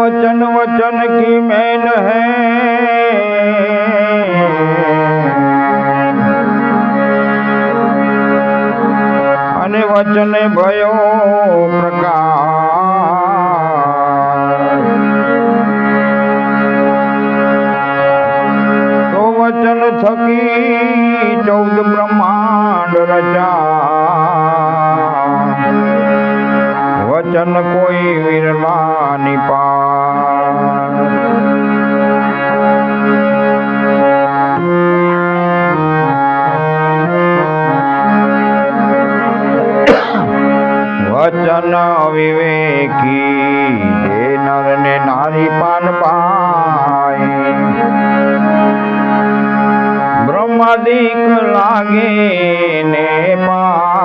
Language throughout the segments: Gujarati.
वचन वचन की मैन है અને વચને ભયો વચન કોઈ વિરલા નિપાર વચન વિવેકી જે નર ને નારી પાન પાય. બ્રહ્માદિક લાગે ને પાય.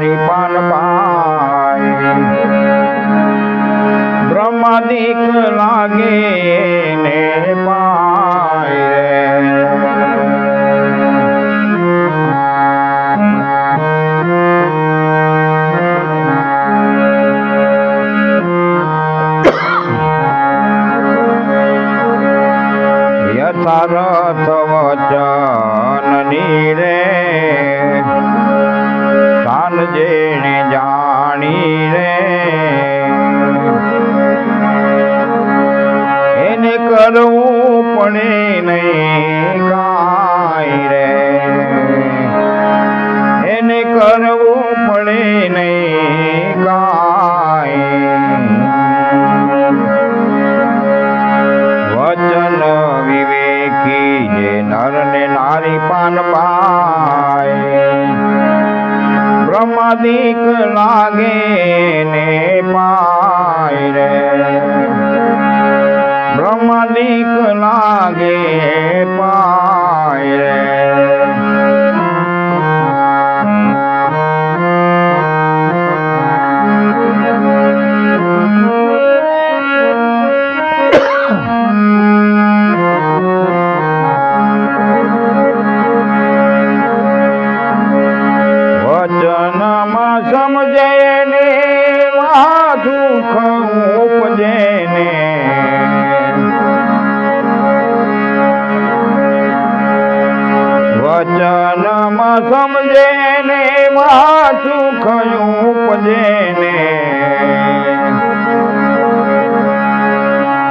નારી પાન પાય બ્રહ્માદિક લાગે ને યથારથ વચન નીરે સાન જેણે જાણી રે. એને કરવું પડે નહીં કાંઈ રે. એને કરવું પડે નહીં કાંઈ. વચન વિવેકી જે નર ને નારી પાન પાય બ્રહ્માદિક લાગે ને પાય રે બ્રહ્માદિક લાગે પાય રે ઉપજે ને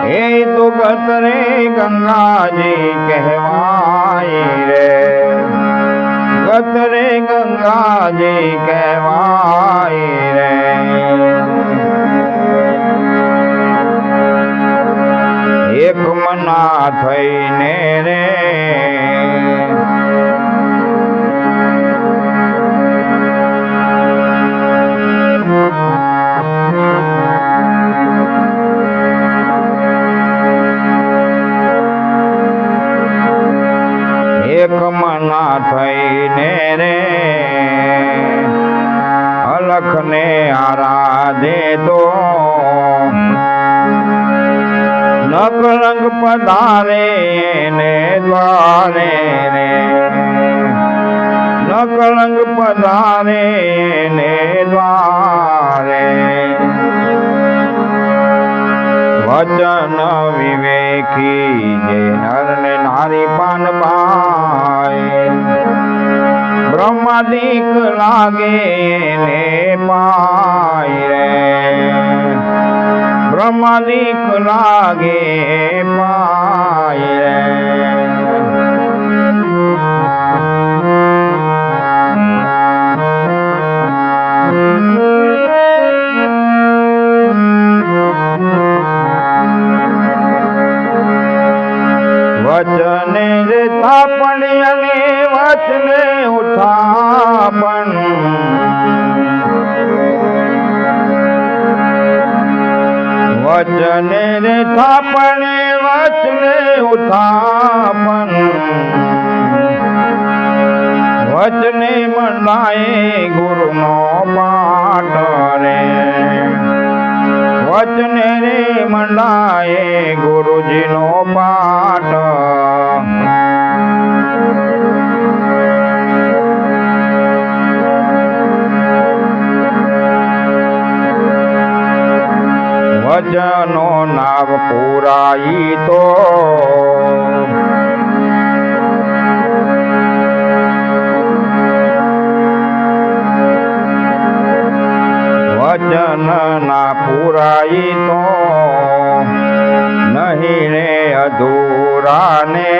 એ તો કતરે ગંગાજી કહેવાય રે. કતરે ગંગાજી કહેવાય રે. એક મના થઈને રે. પધારે ને દ્વારે રે. નકળંગ પધારે ને દ્વારે. વચન વિવેકી જે નર નારી પાન પાય. બ્રહ્માદિક લાગે ને પાય રે. બ્રહ્માદિક લાગે પાય વચને રે થાપણે, વચને ઉથાપન વચને મંડાએ ગુરુનો પાઠ રે. વચને રે મંડાએ ગુરુજીનો પાઠ ભજનો નામ પુરાઈ તો વચન ના પુરાઈ તો નહીં રે અધૂરાને.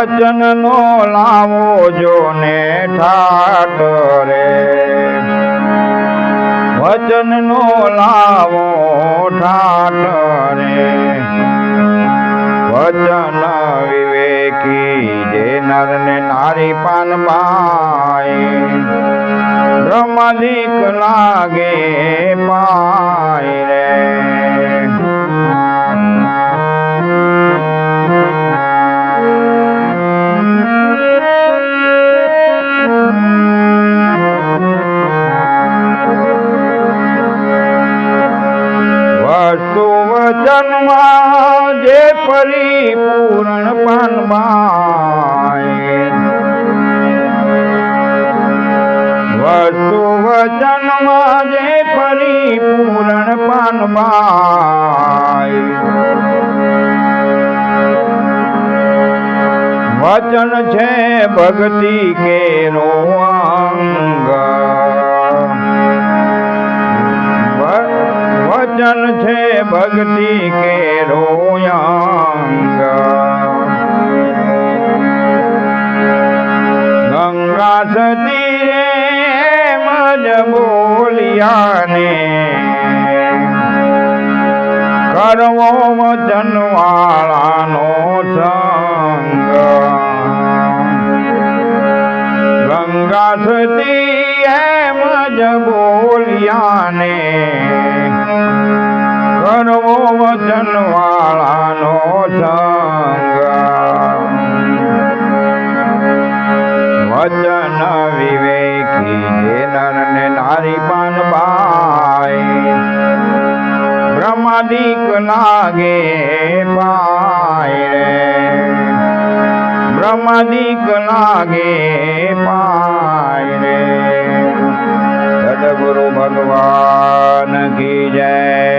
વચનનો લાવો જો ને ઠાટ રે વચનનો લાવો ઠાટ રે વચન વિવેકી જે નર ને નારી પાન પાય. બ્રહ્માદિક લાગે પાય રે. પાનબાય વસ્તુ વચનમાં જે પરિપૂરણ પાનબાય વચન છે ભક્તિ કેરો અંગ. વચન છે ભક્તિ કેરો અંગ. સતી મજ બોલિયાને. કરવો વચન વાળાનો સંગ. ગંગા સતી એ જ બોલિયાને. કરવો વચનવાળાનો સંગ. જે નર ને નારી પાન પાય, બ્રહ્માદિક લાગે પાય રે. બ્રહ્માદિક લાગે પાય રે. સદગુરુ ભગવાન કી જય.